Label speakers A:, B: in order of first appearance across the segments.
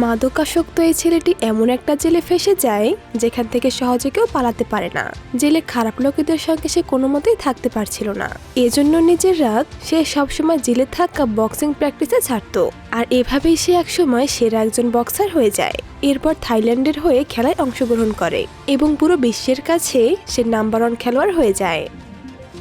A: মাদকাসক্ত এই ছেলেটি এমন একটা জেলে ফেসে যায় যেখান থেকে সহজে কেউ পালাতে পারে না। জেলে খারাপ লোকেদের সঙ্গে সে কোনো মতেই থাকতে পারছিল না। এজন্য নিজের রাত সে সবসময় জেলে থাকা বক্সিং প্র্যাকটিসে ছাড়তো আর এভাবেই সে একসময় সেরা একজন বক্সার হয়ে যায়। এরপর থাইল্যান্ডের হয়ে খেলায় অংশগ্রহণ করে এবং পুরো বিশ্বের কাছে সে নাম্বার ওয়ান খেলোয়াড় হয়ে যায়।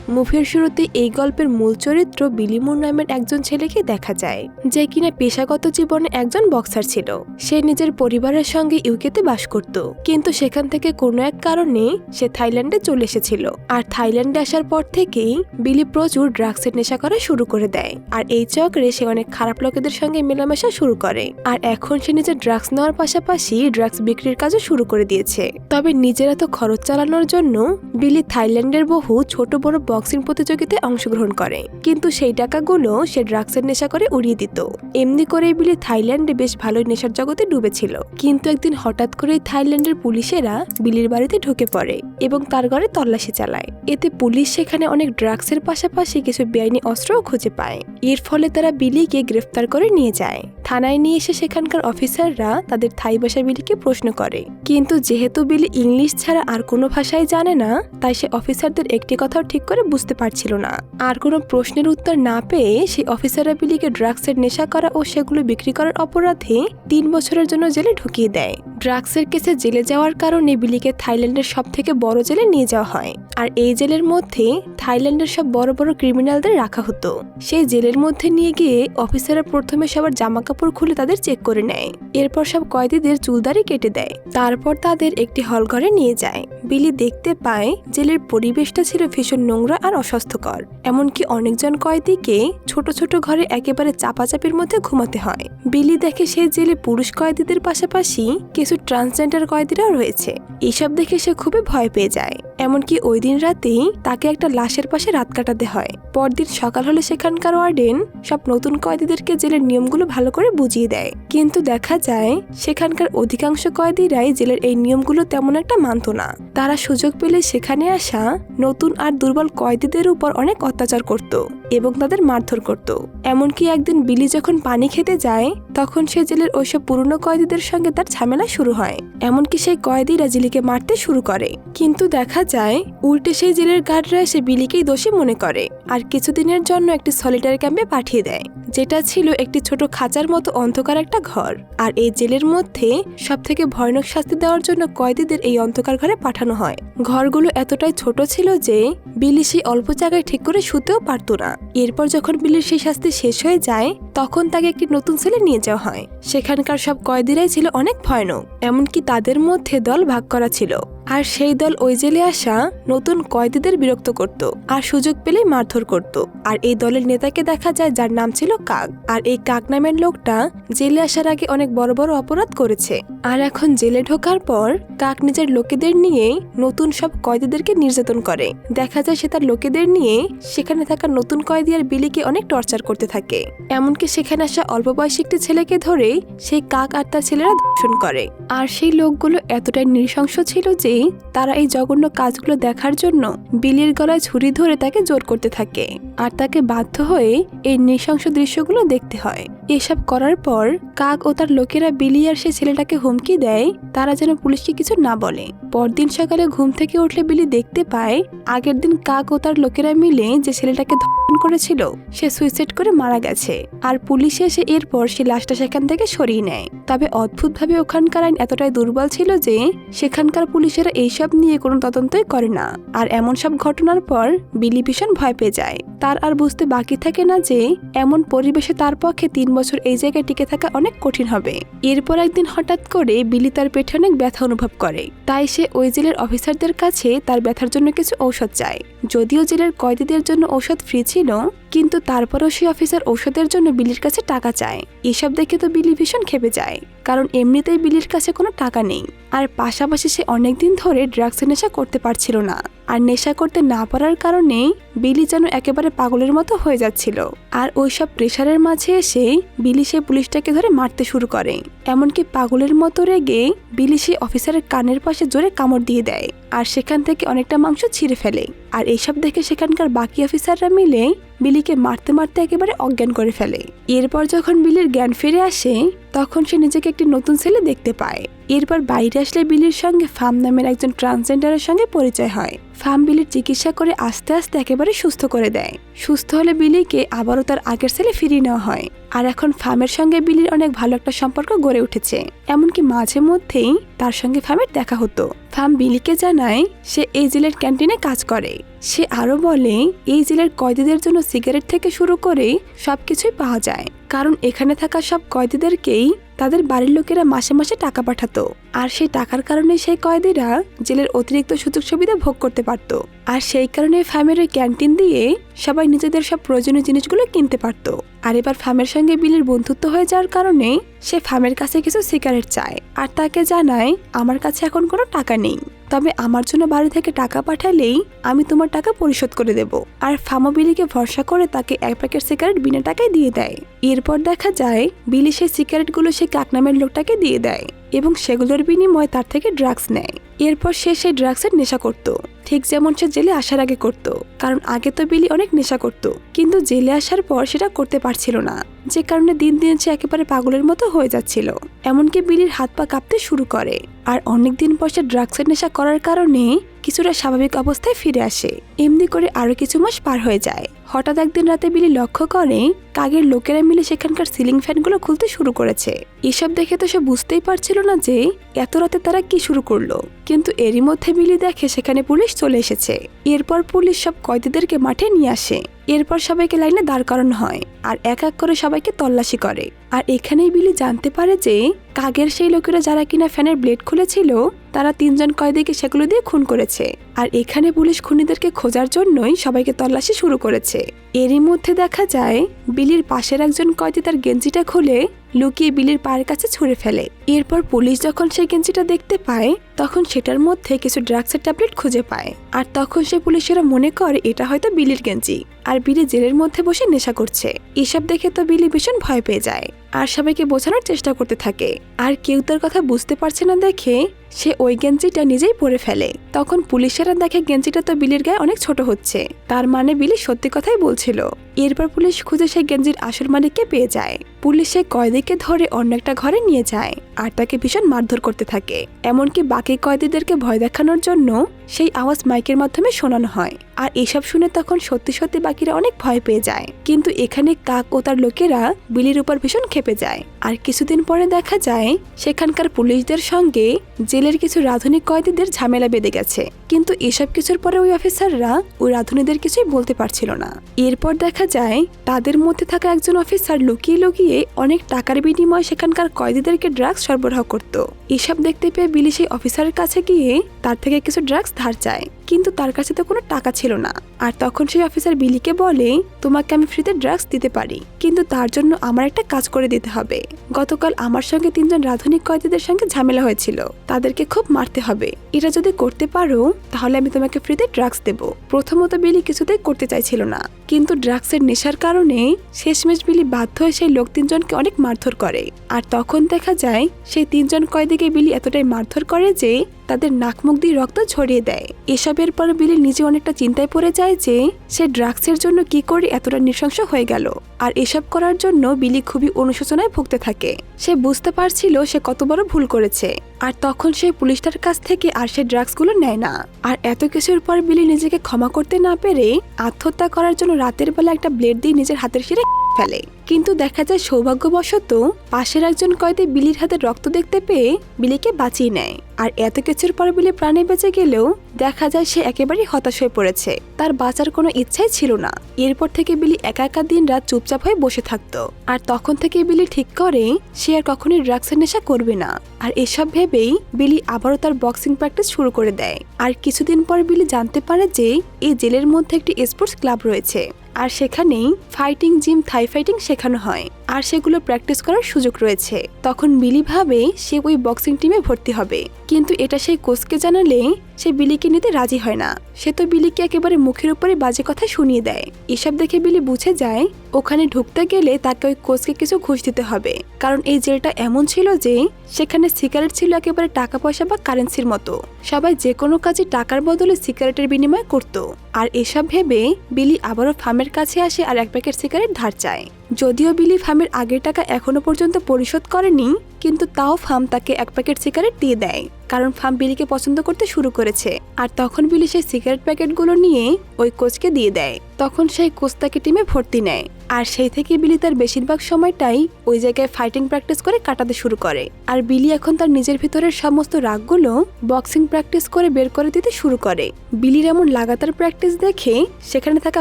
A: মুভির শুরুতে এই গল্পের মূল চরিত্র বিলিমুর নামের একজন ছেলেকে দেখা যায়, যে কিনা পেশাগত জীবনে একজন বক্সার ছিল। সে নিজের পরিবারের সঙ্গে ইউকেতে বাস করত। কিন্তু সেখান থেকে কোনো এক কারণে সে থাইল্যান্ডে চলে এসেছিল। আর থাইল্যান্ডে আসার পর থেকেই বিলি প্রচুর ড্রাগসের নেশা করা শুরু করে দেয়। আর এই চক্রে সে অনেক খারাপ লোকেদের সঙ্গে মেলামেশা শুরু করে। আর এখন সে নিজের ড্রাগস নেওয়ার পাশাপাশি ড্রাগস বিক্রির কাজও শুরু করে দিয়েছে। তবে নিজের এত খরচ চালানোর জন্য বিলি থাইল্যান্ডের বহু ছোট বড় বক্সিং প্রতিযোগিতায় অংশগ্রহণ করে। কিন্তু সেই টাকাগুলো সে ড্রাগসের নেশা করে উড়িয়ে দিত। এমনি করে বিলি থাইল্যান্ডে বেশ ভালোই নেশার জগতে ডুবেছিল। কিন্তু একদিন হঠাৎ করে থাইল্যান্ডের পুলিশেরা বিলির বাড়িতে ঢুকে পড়ে এবং তার ঘরে তল্লাশি চালায়। এতে পুলিশ সেখানে অনেক ড্রাগসের পাশাপাশি কিছু বেআইনি অস্ত্রও খুঁজে পায়। এর ফলে তারা বিলিকে গ্রেফতার করে নিয়ে যায়। থানায় নিয়ে এসে সেখানকার অফিসাররা তাদের থাই ভাষা বিলিকে প্রশ্ন করে। কিন্তু যেহেতু বিলি ইংলিশ ছাড়া আর কোনো ভাষাই জানে না, তাই সে অফিসারদের একটি কথাও ঠিক করে বুঝতে পারছিল না। আর কোনো প্রশ্নের উত্তর না পেয়ে সেই অফিসাররা বিলিকে ড্রাগসের নেশা করা ও সেগুলো বিক্রি করার অপরাধে তিন বছরের জন্য জেলে ঢুকিয়ে দেয়। ড্রাগসের কেসে জেলে যাওয়ার কারণে বিলিকে থাইল্যান্ডের সব থেকে বড় জেলে নিয়ে যাওয়া হয়। আর এই জেলের মধ্যে থাইল্যান্ডের সব বড় বড় ক্রিমিনালদের রাখা হতো। সেই জেলের মধ্যে নিয়ে গিয়ে অফিসাররা প্রথমে সবার জামা কাপড় খুলে তাদের চেক করে নেয়। এরপর সব কয়েদিদের চুলদারি কেটে দেয়। তারপর তাদের একটি হলঘরে নিয়ে যায়। বিলি দেখতে পায় জেলের পরিবেশটা ছিল ভীষণ নোংরা আর অস্বাস্থ্যকর। এমনকি অনেকজন কয়েদিকে ছোট ছোট ঘরে একেবারে চাপাচাপির মধ্যে ঘুমাতে হয়। বিলি দেখে সেই জেলে পুরুষ কয়েদিদের পাশাপাশি কিছু ট্রান্সজেন্ডার কয়েদিরাও রয়েছে। এসব দেখে সে খুবই ভয় পেয়ে যায়। এমনকি ওই দিন রাতেই তাকে একটা লাশের পাশে রাত কাটাতে হয়। পরদিন সকাল হলে সেখানকার ওয়ার্ডেন সব নতুন কয়েদিদেরকে জেলের নিয়মগুলো ভালো করে বুঝিয়ে দেয়। কিন্তু দেখা যায়, সেখানকার অধিকাংশ কয়েদিরাই জেলের এই নিয়মগুলো তেমন একটা মানত না। তারা সুযোগ পেলে সেখানে আসা নতুন আর দুর্বল কয়েদিদের উপর অনেক অত্যাচার করত। এবং তাদের মারধর করত। এমনকি একদিন বিলি যখন পানি খেতে যায়, তখন সে জেলের ওইসব পুরনো কয়েদিদের সঙ্গে তার ঝামেলা শুরু হয়। এমনকি সেই কয়েদিরা জিলিকে মারতে শুরু করে। কিন্তু দেখা যায়, উল্টে সেই জেলের গার্ডরা এসে বিলিকেই দোষী মনে করে আর কিছুদিনের জন্য একটি সলিটারি ক্যাম্পে পাঠিয়ে দেয়, যেটা ছিল একটি ছোট খাঁচার মতো অন্ধকার একটা ঘর। আর এই জেলের মধ্যে সব থেকে ভয়ানক শাস্তি দেওয়ার জন্য কয়েদিদের এই অন্ধকার ঘরে পাঠানো হয়। ঘরগুলো এতটাই ছোট ছিল যে, বিলি সেই অল্প জায়গায় ঠিক করে শুতেও পারতো না। এরপর যখন বিলের সেই শাস্তি শেষ হয়ে যায়, তখন তাকে একটি নতুন সেলে নিয়ে যাওয়া হয়। সেখানকার সব কয়েদিরাই ছিল অনেক ভয়ানক, এমনকি তাদের মধ্যে দল ভাগ করা ছিল। আর সেই দল ওই জেলে আসা নতুন কয়েদিদের বিরক্ত করত আর সুযোগ পেলেই মারধর করত। আর এই দলের নেতাকে দেখা যায় যার নাম ছিল কাক। আর এই কাক নামের লোকটা জেলে আসার আগে অনেক বড় বড় অপরাধ করেছে। আর এখন জেলে ঢোকার পর কাক নিজের লোকেদের নিয়ে নতুন সব কয়েদিদেরকে নির্যাতন করে। দেখা যায় সে তার লোকেদের নিয়ে সেখানে থাকা নতুন কয়েদি আর বিলিকে অনেক টর্চার করতে থাকে। এমনকি সেখানে আসা অল্প বয়সী একটি ছেলেকে ধরে সেই কাক আর তার ছেলেরা ধর্ষণ করে। আর সেই লোকগুলো এতটাই নৃশংস ছিল যে, তারা এই জঘন্য কাজগুলো দেখার জন্য বিলির গলায় ছুরি ধরে তাকে জোর করতে থাকে। আর তাকে বাধ্য হয়ে এই নৃশংস দৃশ্যগুলো দেখতে হয়। এসব করার পর কাক ও তার লোকেরা বিলি আর সে ছেলেটাকে হুমকি দেয়, তারা যেন পুলিশকে কিছু না বলে। পরদিন সকালে ঘুম থেকে উঠলে বিলি দেখতে পায়, আগের দিন কাক ও তার লোকেরা মিলে যে ছেলেটাকে করেছিল, সে সুইসাইড করে মারা গেছে। আর পুলিশ এসে এরপর সে লাশটা সেখান থেকে সরিয়ে নেয়। তবে অদ্ভুতভাবে ওখানকার আইন এতটাই দুর্বল ছিল যে, সেখানকার পুলিশেরা এইসব নিয়ে কোনো তদন্তই করে না। আর এমন সব ঘটনার পর বিলি ভীষণ ভয় পেয়ে যায়। তার আর বুঝতে বাকি থাকে না যে, এমন পরিবেশে তার পক্ষে তিন বছর এই জায়গায় টিকে থাকা অনেক কঠিন হবে। এরপর একদিন হঠাৎ করে বিলি তার পেটে অনেক ব্যথা অনুভব করে। তাই সে ওই জেলের অফিসারদের কাছে তার ব্যথার জন্য কিছু ঔষধ চায়। যদিও জেলের কয়েদিদের জন্য ঔষধ ফ্রি ছিল কিন্তু তারপরও সেই অফিসার ঔষধের জন্য বিলির কাছে টাকা চায়। এসব দেখে তো বিলি ভীষণ খেপে যায়, কারণ এমনিতেই বিলির কাছে কোনো টাকা নেই। আর পাশাপাশি সে অনেকদিন ধরে ড্রাগসের নেশা করতে পারছিল না। আর নেশা করতে না পারার কারণে বিলি যেন একেবারে পাগলের মতো হয়ে যাচ্ছিল। আর ওই সব প্রেশারের মাঝে এসে বিলি সে পুলিশটাকে ধরে মারতে শুরু করে। এমনকি পাগলের মতো রেগে বিলি সে অফিসারের কানের পাশে জোরে কামড় দিয়ে দেয়। আর সেখান থেকে অনেকটা মাংস ছিঁড়ে ফেলে। আর এইসব দেখে সেখানকার বাকি অফিসাররা মিলে বিলিকে মারতে মারতে একেবারে অজ্ঞান করে ফেলে। এরপর যখন বিলির জ্ঞান ফিরে আসে তখন সে নিজেকে একটি নতুন ছেলে দেখতে পায়। এরপর বাইরে আসলে বিলির সঙ্গে ফার্ম নামের একজন ট্রান্সজেন্ডারের সঙ্গে পরিচয় হয়। ফার্ম বিলির চিকিৎসা করে আস্তে আস্তে একেবারে সুস্থ করে দেয়। সুস্থ হলে বিলিকে আবারও তার আগের ছেলে ফিরিয়ে নেওয়া হয়। আর এখন ফার্মের সঙ্গে বিলির অনেক ভালো একটা সম্পর্ক গড়ে উঠেছে। এমনকি মাঝে মধ্যেই তার সঙ্গে ফার্মের দেখা হতো। ফার্ম বিলিকে জানায়, সে এই জেলের ক্যান্টিনে কাজ করে। সে আরও বলে, এই জেলের কয়েদিদের জন্য সিগারেট থেকে শুরু করে সবকিছুই পাওয়া যায়। কারণ এখানে থাকা সব কয়েদিদেরকেই তাদের বাড়ির লোকেরা মাসে মাসে টাকা পাঠাতো। আর সেই টাকার কারণে সেই কয়েদিরা জেলের অতিরিক্ত সুযোগ সুবিধা ভোগ করতে পারত। আর সেই কারণে ফার্মের ওই ক্যান্টিন দিয়ে সবাই নিজেদের সব প্রয়োজনীয় জিনিসগুলো কিনতে পারত। আর এবার ফার্মের সঙ্গে বিলির বন্ধুত্ব হয়ে যাওয়ার কারণে সে ফার্মের কাছে কিছু সিগারেট চায়। আর তাকে জানায়, আমার কাছে এখন কোনো টাকা নেই। তবে আমার জন্য বাড়ি থেকে টাকা পাঠালেই আমি তোমার টাকা পরিশোধ করে দেব। আর ফামো বিলিকে ভরসা করে তাকে এক প্যাকেট সিগারেট বিনা টাকায় দিয়ে দেয়। এরপর দেখা যায়, বিলি সেই সিগারেটগুলো সে কাকনামের লোকটাকে দিয়ে দেয় এবং সেগুলোর বিনিময়ে তার থেকে ড্রাগস নেয়। এরপর সে সেই ড্রাগসের নেশা করত। ঠিক যেমন সে জেলে আসার আগে করত, কারণ আগে তো বিলি অনেক নেশা করত। কিন্তু জেলে আসার পর সেটা করতে পারছিল না, যে কারণে দিন দিন সে একেবারে পাগলের মতো হয়ে যাচ্ছিল। এমনকি বিলির হাত পা কাঁপতে শুরু করে। আর অনেক দিন পর সে ড্রাগসের নেশা করার কারণে কিছুটা স্বাভাবিক অবস্থায় ফিরে আসে। এমনি করে আরও কিছু মাস পার হয়ে যায়। হঠাৎ একদিন রাতে বিলি লক্ষ্য করে কাগের লোকেরা মিলে সেখানকার সিলিং ফ্যানগুলো খুলতে শুরু করেছে। এসব দেখে তো সে বুঝতেই পারছিল না যে এত রাতে তারা কি শুরু করল। কিন্তু এরই মধ্যে বিলি দেখে সেখানে পুলিশ চলে এসেছে। এরপর পুলিশ সব কয়েদিদেরকে মাঠে নিয়ে আসে। এরপর সবাইকে লাইনে দাঁড় করানো হয় আর এক এক করে সবাইকে তল্লাশি করে। আর এখানেই বিলি জানতে পারে যে কাগের সেই লোকেরা যারা কিনা ফ্যানের ব্লেড খুলেছিল তারা তিনজন কয়েদিকে সেগুলো দিয়ে খুন করেছে। আর এখানে পুলিশ খুনিদেরকে খোঁজার জন্যই সবাইকে তল্লাশি শুরু করেছে। এরই মধ্যে দেখা যায়, বিলির পাশের একজন কয়েদি তার গেঞ্জিটা খুলে লুকিয়ে বিলির পায়ের কাছে ছুঁড়ে ফেলে। এরপর পুলিশ যখন সেই গেঞ্জিটা দেখতে পায়, তখন সেটার মধ্যে কিছু ড্রাগসের ট্যাবলেট খুঁজে পায়। আর তখন সে পুলিশেরা মনে করে, এটা হয়তো বিলির গেঞ্জি। আর বিলি জেলের মধ্যে বসে নেশা করছে। এসব দেখে তো বিলি ভীষণ ভয় পেয়ে যায়। আর সবাইকে বোঝানোর চেষ্টা করতে থাকে। আর কেউ তার কথা বুঝতে পারছে না দেখে সে ওই গেঞ্জিটা নিজেই পরে ফেলে। তখন পুলিশেরা দেখে গেঞ্জিটা তো বিলির গায়ে অনেক ছোট হচ্ছে। তার মানে বিলি সত্যি কথাই বলছিল। এরপর পুলিশ খুঁজে সেই গেঞ্জির আসল মালিককে পেয়ে যায়। পুলিশ সেই কয়েদিকে ধরে অন্য একটা ঘরে নিয়ে যায় আর তাকে ভীষণ মারধর করতে থাকে। এমনকি বাকি কয়েদিদেরকে ভয় দেখানোর জন্য সেই আওয়াজ মাইকের মাধ্যমে শোনানো হয়। আর এসব শুনে তখন সত্যি সত্যি বাকিরা অনেক ভয় পেয়ে যায়। কিন্তু এখানে কাক ও তার লোকেরা বিলির উপর ভীষণ খেপে যায়। আর কিছুদিন পরে দেখা যায়, সেখানকার পুলিশদের সঙ্গে জেলের কিছু রাধুনিক কয়েদিদের ঝামেলা বেঁধে গেছে। কিন্তু এসব কিছুর পরে ওই অফিসাররা ওই রাধুনিদের কিছুই বলতে পারছিল না। এরপর দেখা যায়, তাদের মধ্যে থাকা একজন অফিসার লুকিয়ে লুকিয়ে অনেক টাকার বিনিময়ে সেখানকার কয়েদিদেরকে ড্রাগস সরবরাহ করত। এসব দেখতে পেয়ে বিলি সেই অফিসারের কাছে গিয়ে তার থেকে কিছু ড্রাগস ধার চায়। কিন্তু তার কাছে তো কোনো টাকা ছিল না। আর তখন সেই অফিসার বিলিকে বলে, তোমাকে আমি ফ্রিতে ড্রাগস দিতে পারি। কিন্তু তার জন্য আমার একটা কাজ করে দিতে হবে। গতকাল আমার সঙ্গে তিনজন রাধুনিক কয়েদিদের সঙ্গে ঝামেলা হয়েছিল। তাদেরকে খুব মারতে হবে। এটা যদি করতে পারো, তাহলে আমি তোমাকে ফ্রিতে ড্রাগস দেব। প্রথমত বিলি কিছুতেই করতে চাইছিল না। কিন্তু ড্রাগসের নেশার কারণে শেষমেশ বিলি বাধ্য হয়ে সেই লোক তিনজনকে অনেক মারধর করে। আর তখন দেখা যায়, সেই তিনজন কয়েদিকে বিলি এতটাই মারধর করে যে তাদের নাক মুখ দিয়ে রক্ত ছড়িয়ে দেয়। এসবের পর বিলি নিজে অনেকটা চিন্তায় পড়ে যায় যে, সে ড্রাগসের জন্য কি করে এতটা নৃশংস হয়ে গেল। আর এসব করার জন্য বিলি খুবই অনুশোচনায় ভুগতে থাকে। সে বুঝতে পারছিল সে কত বড় ভুল করেছে। আর তখন সে পুলিশটার কাছ থেকে আর সে ড্রাগসগুলো নেয় না। আর এত কিছুর পর বিলি নিজেকে ক্ষমা করতে না পেরে আত্মহত্যা করার জন্য রাতের বেলা একটা ব্লেড দিয়ে নিজের হাতের শিরে ফেলে। কিন্তু দেখা যায় সৌভাগ্যবশত পাশের একজন কয়েদি বিলির হাতে রক্ত দেখতে পেয়ে বিলিকে বাঁচিয়ে নেয়। আর এত কিছুর পর বিলি প্রাণে বেঁচে গেলেও দেখা যায় সে একেবারেই হতাশ হয়ে পড়েছে। তার বাঁচার কোনো ইচ্ছাই ছিল না। এরপর থেকে বিলি একা একা দিন রাত চুপচাপ হয়ে বসে থাকতো। আর তখন থেকে বিলি ঠিক করে সে আর কখনোই ড্রাগসের নেশা করবে না। আর এসব ভেবেই বিলি আবারও তার বক্সিং প্র্যাকটিস শুরু করে দেয়। আর কিছুদিন পর বিলি জানতে পারে যে এই জেলের মধ্যে একটি স্পোর্টস ক্লাব রয়েছে। আর সেখানেই ফাইটিং জিম থাই ফাইটিং শেখানো হয়। আর সেগুলো প্র্যাকটিস করার সুযোগ রয়েছে। তখন বিলি ভাবে সে ওই বক্সিং টিমে ভর্তি হবে। কিন্তু এটা সেই কোচকে জানালে সে বিলিকে নিতে রাজি হয় না। সে তো বিলিকে একেবারে মুখের উপরে বাজে কথা শুনিয়ে দেয়। এসব দেখে বিলি বুঝে যায়, ওখানে ঢুকতে গেলে তাকে ওই কোচকে কিছু ঘুষ দিতে হবে। কারণ এই জেলটা এমন ছিল যে, সেখানে সিগারেট ছিল একেবারে টাকা পয়সা বা কারেন্সির মতো। সবাই যে কোনো কাজে টাকার বদলে সিগারেটের বিনিময় করত। আর এসব ভেবে বিলি আবারও ফার্মের কাছে আসে আর এক প্যাকেট সিগারেট ধার চায়। যদিও বিলি ফার্মের আগের টাকা এখনও পর্যন্ত পরিশোধ করেনি, কিন্তু তাও ফার্ম তাকে এক প্যাকেট সিগারেট দিয়ে দেয়, কারণ ফার্ম বিলিকে পছন্দ করতে শুরু করেছে। আর তখন বিলি সেই সিগারেট প্যাকেটগুলো নিয়ে ওই কোচকে দিয়ে দেয়। তখন সেই কোচ তাকে টিমে ভর্তি নেয়। আর সেই থেকে বিলি তার বেশিরভাগ সময়টাই ওই জায়গায় ফাইটিং প্র্যাকটিস করে কাটাতে শুরু করে। আর বিলি এখন তার নিজের ভিতরের সমস্ত রাগগুলো বক্সিং প্র্যাকটিস করে বের করে দিতে শুরু করে। বিলির এমন লাগাতার প্র্যাকটিস দেখে সেখানে থাকা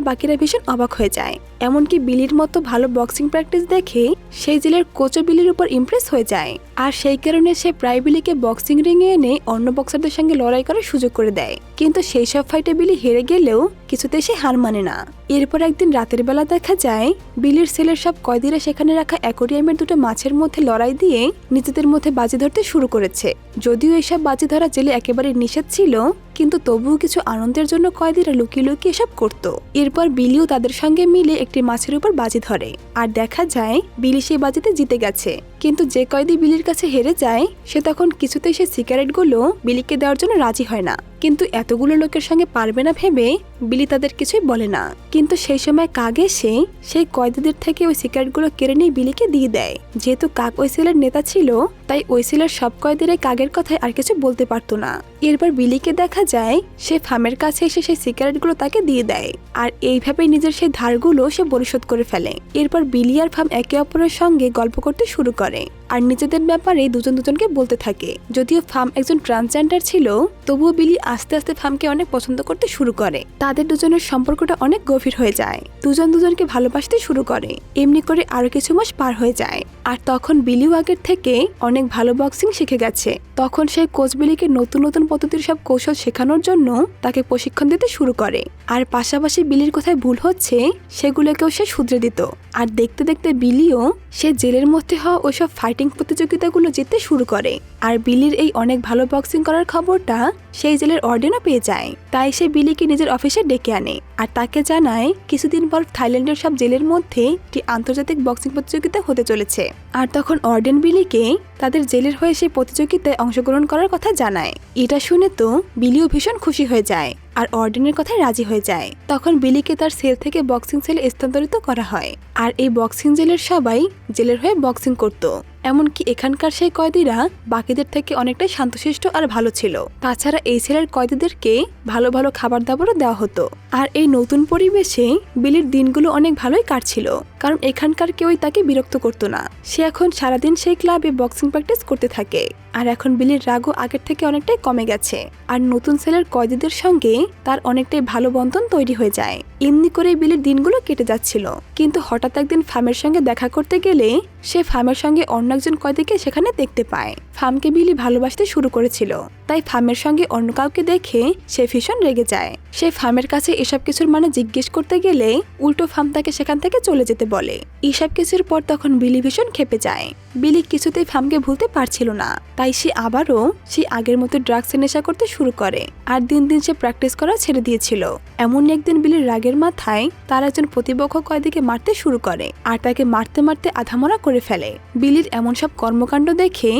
A: বাকিরা ভীষণ অবাক হয়ে যায়। এমনকি বিলির মতো ভালো বক্সিং প্র্যাকটিস দেখে সেই জেলের কোচও বিলির উপর ইমপ্রেস হয়ে যায়। আর সেই কারণে সে প্রায় বিলিকে বক্সিং রিংয়ে এনে অন্য বক্সারদের সঙ্গে লড়াই করার সুযোগ করে দেয়। কিন্তু সেই সব ফাইটে বিলি হেরে গেলেও কিছুতে সে হার মানে না। এরপর একদিন রাতের বেলা দেখা যায় বিলির সেলের সব কয়েদিরা সেখানে রাখা অ্যাকোরিয়ামের দুটো মাছের মধ্যে লড়াই দিয়ে নিজেদের মধ্যে বাজি ধরতে শুরু করেছে। যদিও এইসব বাজি ধরা জেলে একেবারে নিষেধ ছিল, কিন্তু তবুও কিছু আনন্দের জন্য কয়েদিরা লুকিয়ে লুকিয়ে এসব করত। এরপর বিলিও তাদের সঙ্গে মিলে একটি মাছের উপর বাজি ধরে। আর দেখা যায়, বিলি সেই বাজিতে জিতে গেছে। কিন্তু যে কয়েদি বিলির কাছে হেরে যায়, সে তখন কিছুতেই সে সিগারেটগুলো বিলিকে দেওয়ার জন্য রাজি হয় না। কিন্তু এতগুলো লোকের সঙ্গে পারবে না ভেবে বিলি তাদের কিছুই বলে না। কিন্তু সেই সময় কাক এসে সেই কয়েদিদের থেকে ওই সিগারেটগুলো কেড়ে নিয়ে বিলিকে দিয়ে দেয়। যেহেতু কাক ওই সেলের নেতা ছিল, তাই ওই সেলের সব কয়েদিরাই কাকের কথায় আর কিছু বলতে পারতো না। এরপর বিলিকে দেখা যায়, সে ফার্মের কাছে এসে সেই সিগারেটগুলো তাকে দিয়ে দেয়। আর এইভাবেই নিজের সেই ধারগুলো সে পরিশোধ করে ফেলে। এরপর বিলি আর ফার্ম একে অপরের সঙ্গে গল্প করতে শুরু করে। আর নিজেদের ব্যাপারে দুজন দুজনকে বলতে থাকে। যদিও ফার্ম একজন ট্রান্সজেন্ডার ছিল, তবুও বিলি আস্তে আস্তে ফার্মকে অনেক পছন্দ করতে শুরু করে। তাদের দুজনের সম্পর্কটা অনেক গভীর হয়ে যায়। দুজন দুজনকে ভালোবাসতে শুরু করে। এমনি করে আরও কিছু মাস পার হয়ে যায়। আর তখন বিলিও আগের থেকে অনেক ভালো বক্সিং শিখে গেছে। তখন সেই কোচ বিলিকে নতুন নতুন পদ্ধতির সব কৌশল শেখানোর জন্য তাকে প্রশিক্ষণ দিতে শুরু করে। আর পাশাপাশি বিলির কোথায় ভুল হচ্ছে, সেগুলোকেও সে শুধরে দিত। আর দেখতে দেখতে বিলিও সে জেলের মধ্যে হওয়া ওইসব ফাইটিং প্রতিযোগিতাগুলো জিততে শুরু করে। আর বিলির এই অনেক ভালো বক্সিং করার খবরটা সেই জেলের অর্ডেনও পেয়ে যায়। তাই সে বিলিকে নিজের অফিসে ডেকে আনে। আর তাকে জানায়, কিছুদিন পর থাইল্যান্ডের সব জেলের মধ্যে একটি আন্তর্জাতিক বক্সিং প্রতিযোগিতা হতে চলেছে। আর তখন অর্ডেন বিলিকে তাদের জেলের হয়ে সেই প্রতিযোগিতায় অংশগ্রহণ করার কথা জানায়। এটা শুনে তো বিলিও ভীষণ খুশি হয়ে যায়। আর অর্ডেনের কথায় রাজি হয়ে যায়। তখন বিলিকে তার সেল থেকে বক্সিং সেলে স্থানান্তরিত করা হয়। আর এই বক্সিং জেলের সবাই জেলের হয়ে বক্সিং করত। এমনকি এখানকার সেই কয়েদিরা বাকিদের থেকে অনেকটাই শান্তশিষ্ট আর ভালো ছিল। তাছাড়া এই ছেলের কয়েদিদেরকে ভালো ভালো খাবার দাবারও দেওয়া হতো। আর এই নতুন পরিবেশে বিলির দিনগুলো অনেক ভালোই কাটছিল। কারণ এখানকার কেউই তাকে বিরক্ত করতো না। সে এখন সারাদিন সেই ক্লাবে বক্সিং প্র্যাকটিস করতে থাকে। আর এখন বিলির রাগও আগের থেকে অনেকটাই কমে গেছে। আর নতুন সেলের কয়েদিদের সঙ্গে তার অনেকটাই ভালো বন্ধন তৈরি হয়ে যায়। এমনি করে বিলির দিনগুলো কেটে যাচ্ছিল। কিন্তু হঠাৎ একদিন ফার্মের সঙ্গে দেখা করতে গেলে সে ফার্মের সঙ্গে অন্য একজন কয়েদিকে সেখানে দেখতে পায়। ফার্মকে বিলি ভালোবাসতে শুরু করেছিল। তাই ফার্মের সঙ্গে অন্য কাউকে দেখে সে ভীষণ রেগে যায়। সে ফার্মের কাছে এসব কিছুর মানে জিজ্ঞেস করতে গেলে উল্টো ফার্ম তাকে সেখান থেকে চলে যেতে বলে। এসব কিছুর পর তখন বিলি ভীষণ খেপে যায়। বিলি কিছুতেই ফার্মকে ভুলতে পারছিল না। তাই সে আবারও সে আগের মতো ড্রাগসের নেশা করতে শুরু করে। আর দিন দিন সে প্র্যাকটিস করা ছেড়ে দিয়েছিল। এমন একদিন বিলির রাগের মাথায় তার একজন প্রতিপক্ষ কয়েদিকে মারতে শুরু করে। আর তাকে মারতে মারতে আধামরা করে ফেলে। বিলির এমন সব কর্মকাণ্ড দেখে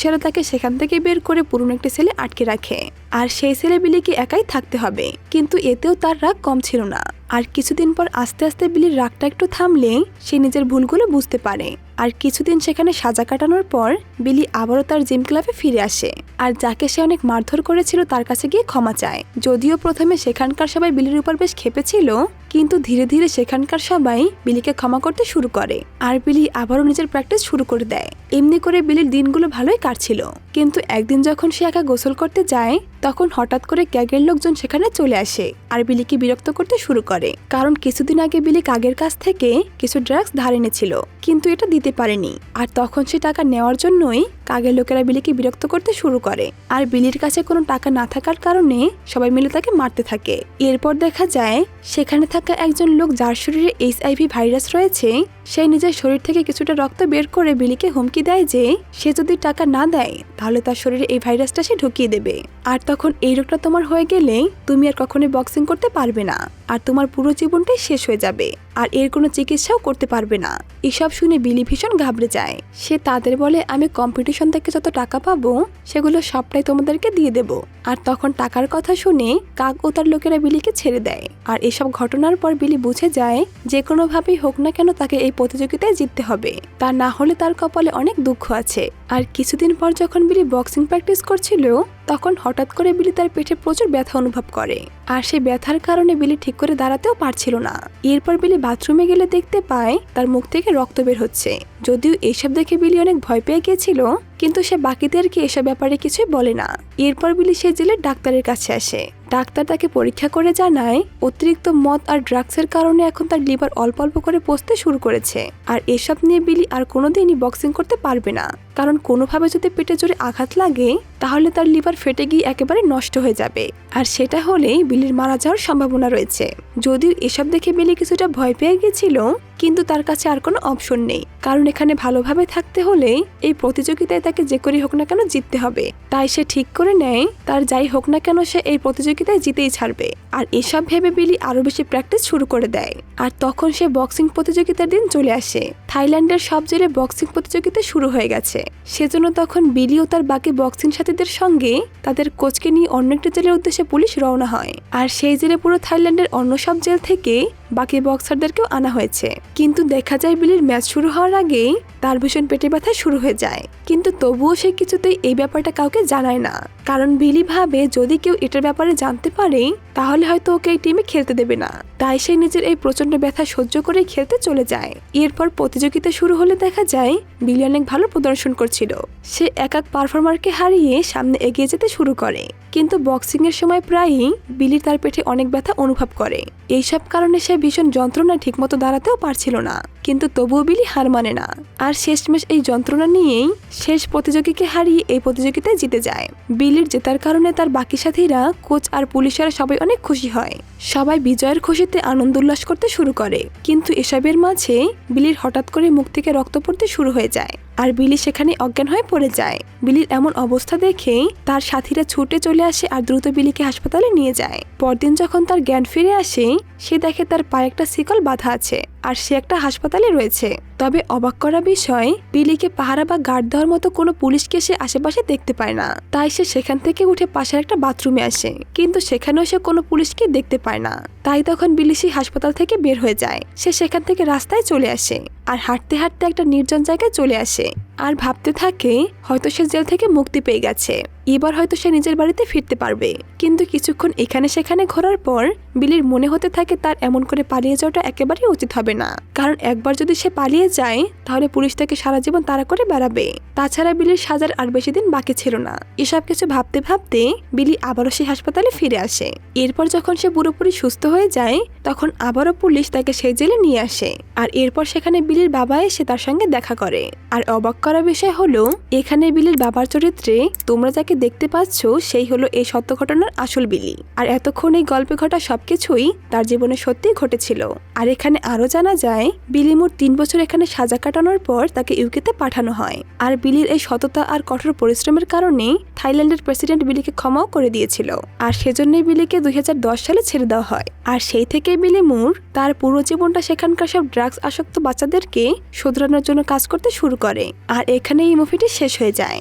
A: পুলিশেরা তাকে সেখান থেকে বের করে পুরনো একটি ছেলে আটকে রাখে। আর সেই ছেলে বিলিকে একাই থাকতে হবে? কিন্তু এতেও তার রাগ কম ছিল না। আর কিছুদিন পর আস্তে আস্তে বিলির রাগটা একটু থামলে সে নিজের ভুলগুলো বুঝতে পারে। আর কিছুদিন সেখানে সাজা কাটানোর পর বিলি আবারও তার জিম ক্লাবে ফিরে আসে। আর যাকে সে অনেক মারধর করেছিল তার কাছে গিয়ে ক্ষমা চায়। যদিও প্রথমে সেখানকার সবাই বিলির উপর বেশ খেপেছিল, কিন্তু ধীরে ধীরে সেখানকার সবাই বিলিকে ক্ষমা করতে শুরু করে। আর বিলি আবারও নিজের প্র্যাকটিস শুরু করে দেয়। এমনি করে বিলির দিনগুলো ভালোই কাটছিল। কিন্তু একদিন যখন সে একা গোসল করতে যায়, তখন হঠাৎ করে ক্যাগের লোকজন সেখানে চলে আসে। আর বিলিকে বিরক্ত করতে শুরু করে। কারণ কিছুদিন আগে বিলি কাগের কাছ থেকে কিছু ড্রাগস ধার এনেছিল, কিন্তু এটা দিতে পারেনি। আর তখন সে টাকা নেওয়ার জন্যই কাগের লোকেরা বিলিকে বিরক্ত করতে শুরু করে। আর বিলির কাছে কোনো টাকা না থাকার কারণে সবাই মিলে তাকে মারতে থাকে। এরপর দেখা যায়, সেখানে থাকা একজন লোক যার শরীরে এইচআইভি ভাইরাস রয়েছে, সে নিজের শরীর থেকে কিছুটা রক্ত বের করে বিলিকে হুমকি দেয় যে, সে যদি টাকা না দেয়, তাহলে তার শরীরে এই ভাইরাসটা সে ঢুকিয়ে দেবে। আর তখন এই রোগটা তোমার হয়ে গেলে, তুমি আর কখনোই বক্সিং করতে পারবে না। আর তোমার পুরো জীবনটাই শেষ হয়ে যাবে। আর এর কোনো চিকিৎসাও করতে পারবে না। এসব শুনে বিলি ভীষণ ঘাবড়ে যায়। সে তাদের বলে, আমি কম্পিটিশন থেকে যত টাকা পাবো, সেগুলো সবটাই তোমাদেরকে দিয়ে দেব। আর তখন টাকার কথা শুনে কাক ও তার লোকেরা বিলিকে ছেড়ে দেয়। আর এসব ঘটনার পর বিলি বুঝে যায়, যে কোনোভাবেই হোক না কেন তাকে এই প্রতিযোগিতায় জিততে হবে। তা না হলে তার কপালে অনেক দুঃখ আছে। আর কিছুদিন পর যখন বিলি বক্সিং প্র্যাকটিস করছিল তখন হঠাৎ করে বিলি তার পেটে প্রচুর ব্যথা অনুভব করে। আর সেই ব্যথার কারণে বিলি ঠিক করে দাঁড়াতেও পারছিল না। এরপর বিলি বাথরুমে গেলে দেখতে পায়, তার মুখ থেকে রক্ত বের হচ্ছে। যদিও এসব দেখে বিলি অনেক ভয় পেয়ে গিয়েছিল কিন্তু সে বাকিদেরকে এসব ব্যাপারে কিছুই বলে না। এরপর বিলি সে জেলের ডাক্তারের কাছে আসে। ডাক্তার তাকে পরীক্ষা করে জানায়, অতিরিক্ত মদ আর ড্রাগসের কারণে এখন তার লিভার অল্প অল্প করে পচতে শুরু করেছে। আর এসব নিয়ে বিলি আর কোনোদিনই বক্সিং করতে পারবে না। কারণ কোনোভাবে যদি পেটে জোরে আঘাত লাগে, তাহলে তার লিভার ফেটে গিয়ে একেবারে নষ্ট হয়ে যাবে। আর সেটা হলেই বিলির মারা যাওয়ার সম্ভাবনা রয়েছে। যদিও এসব দেখে বিলি কিছুটা ভয় পেয়ে গেছিল, কিন্তু তার কাছে আর কোনো অপশন নেই। কারণ এখানে ভালোভাবে থাকতে হলে এই প্রতিযোগিতায় তাকে যে করেই হোক না কেন জিততে হবে। তাই সে ঠিক করে নেয়, তার যাই হোক না কেন সে এই প্রতিযোগিতায় জিতেই ছাড়বে। আর এসব ভেবে বিলি আরও বেশি প্র্যাকটিস শুরু করে দেয়। আর তখন সে বক্সিং প্রতিযোগিতার দিন চলে আসে। থাইল্যান্ডের সব জেলে বক্সিং প্রতিযোগিতা শুরু হয়ে গেছে। সেজন্য তখন বিলি ও তার বাকি বক্সিং সাথীদের সঙ্গে তাদের কোচকে নিয়ে অন্য একটি জেলের উদ্দেশ্যে পুলিশ রওনা হয়। আর সেই জেলে পুরো থাইল্যান্ডের অন্য সব জেল থেকে বাকি বক্সারদেরকেও আনা হয়েছে। কিন্তু দেখা যায় বিলির ম্যাচ শুরু হওয়ার আগেই তার ভীষণ পেটে ব্যথা শুরু হয়ে যায়। কিন্তু তবুও সে কিছুতেই এই ব্যাপারটা কাউকে জানায় না। কারণ বিলি ভাবে, যদি কেউ এটার ব্যাপারে জানতে পারে, তাহলে হয়তো ওকে এই টিমে খেলতে দেবে না। তাই সে নিজের এই প্রচণ্ড ব্যথা সহ্য করে খেলতে চলে যায়। এরপর প্রতিযোগিতা শুরু হলে দেখা যায়, বিলি অনেক ভালো প্রদর্শন করছিল। সে এক এক পারফর্মারকে হারিয়ে সামনে এগিয়ে যেতে শুরু করে। কিন্তু বক্সিং এর সময় প্রায়ই বিলি তার পেটে অনেক ব্যথা অনুভব করে। এইসব কারণে সে ভীষণ যন্ত্রণা ঠিকমতো দাঁড়াতেও পারছিল না। কিন্তু তবুও বিলি হার মানে না। আর শেষমেশ এই যন্ত্রণা নিয়েই শেষ প্রতিযোগীকে হারিয়ে এই প্রতিযোগিতায় জিতে যায়। বিলির জেতার কারণে তার বাকি সাথীরা, কোচ আর পুলিশেরা সবাই অনেক খুশি হয়। সবাই বিজয়ের খুশিতে আনন্দ উল্লাস করতে শুরু করে। কিন্তু এসবের মাঝে বিলির হঠাৎ করে মুখ থেকে রক্ত পড়তে শুরু হয়ে যায়। আর বিলি সেখানে অজ্ঞান হয়ে পড়ে যায়। বিলির এমন অবস্থা দেখেই তার সাথীরা ছুটে চলে আসে আর দ্রুত বিলিকে হাসপাতালে নিয়ে যায়। পরদিন যখন তার জ্ঞান ফিরে আসে, সে দেখে তার পায়ে একটা শিকল বাধা আছে। আর সে একটা হাসপাতালে রয়েছে। তবে অবাক করা বিষয় বিলিকে পাহারা বা গার্ড দেওয়ার মতো কোনো পুলিশকে সে আশেপাশে দেখতে পায় না। তাই সে সেখান থেকে উঠে পাশের একটা বাথরুমে আসে, কিন্তু সেখানেও সে কোনো পুলিশকে দেখতে পায় না। তাই তখন বিলি সেই হাসপাতাল থেকে বের হয়ে যায়। সে সেখান থেকে রাস্তায় চলে আসে, আর হাঁটতে হাঁটতে একটা নির্জন জায়গায় চলে আসে। আর ভাবতে থাকে, হয়তো সে জেল থেকে মুক্তি পেয়ে গেছে। এবার হয়তো সে নিজের বাড়িতে ফিরতে পারবে। কিন্তু কিছুক্ষণ এখানে সেখানে ঘোরার পর, বিলির মনে হতে থাকে তার এমন করে পালিয়ে যাওয়াটা একেবারেই উচিত হবে না। কারণ একবার যদি সে পালিয়ে যায়, তাহলে পুলিশ তাকে সারা জীবন তাড়া করে বেড়াবে। তাছাড়া বিলির সাজার আর বেশি দিন বাকি ছিল না। এসব কিছু ভাবতে ভাবতে বিলি আবারও সেই হাসপাতালে ফিরে আসে। এরপর যখন সে পুরোপুরি সুস্থ হয়ে যায়, তখন আবারও পুলিশ তাকে সেই জেলে নিয়ে আসে। আর এরপর সেখানে বিলির বাবা এসে তার সঙ্গে দেখা করে। আর অবাক করা বিষয় হলো এখানে বিলির বাবার চরিত্রে তোমরা যাকে দেখতে পাচ্ছ, সেই হলো এই সত্য ঘটনার আসল বিলি। আর এতক্ষণ এই গল্পে ঘটা সবকিছুই তার জীবনে সত্যিই ঘটেছিল। আর এখানে আরও জানা যায়, বিলি মোট তিন বছর এখানে সাজা কাটানোর পর তাকে ইউকেতে পাঠানো হয়। আর বিলির এই সততা আর কঠোর পরিশ্রমের কারণে থাইল্যান্ডের প্রেসিডেন্ট বিলিকে ক্ষমাও করে দিয়েছিল। আর সেজন্যই বিলিকে দুই হাজার দশ সালে ছেড়ে দেওয়া হয়। আর সেই থেকেই বিলি মুর তার পুরো জীবনটা সেখানকার সব ড্রাগস আসক্ত বাচ্চাদেরকে শুধরানোর জন্য কাজ করতে শুরু করে। আর এখানে এই মুভিটি শেষ হয়ে যায়।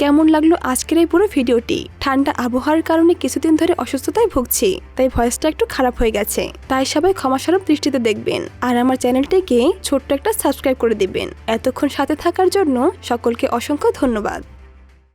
A: কেমন লাগল আজকের এই পুরো ভিডিওটি? ঠান্ডা আবহাওয়ার কারণে কিছুদিন ধরে অসুস্থতায় ভুগছি, তাই ভয়েসটা একটু খারাপ হয়ে গেছে। তাই সবাই ক্ষমাস্বরূপ দৃষ্টিতে দেখবেন আর আমার চ্যানেলটিকে ছোট্ট একটা সাবস্ক্রাইব করে দিবেন। এতক্ষণ সাথে থাকার জন্য সকলকে অসংখ্য ধন্যবাদ।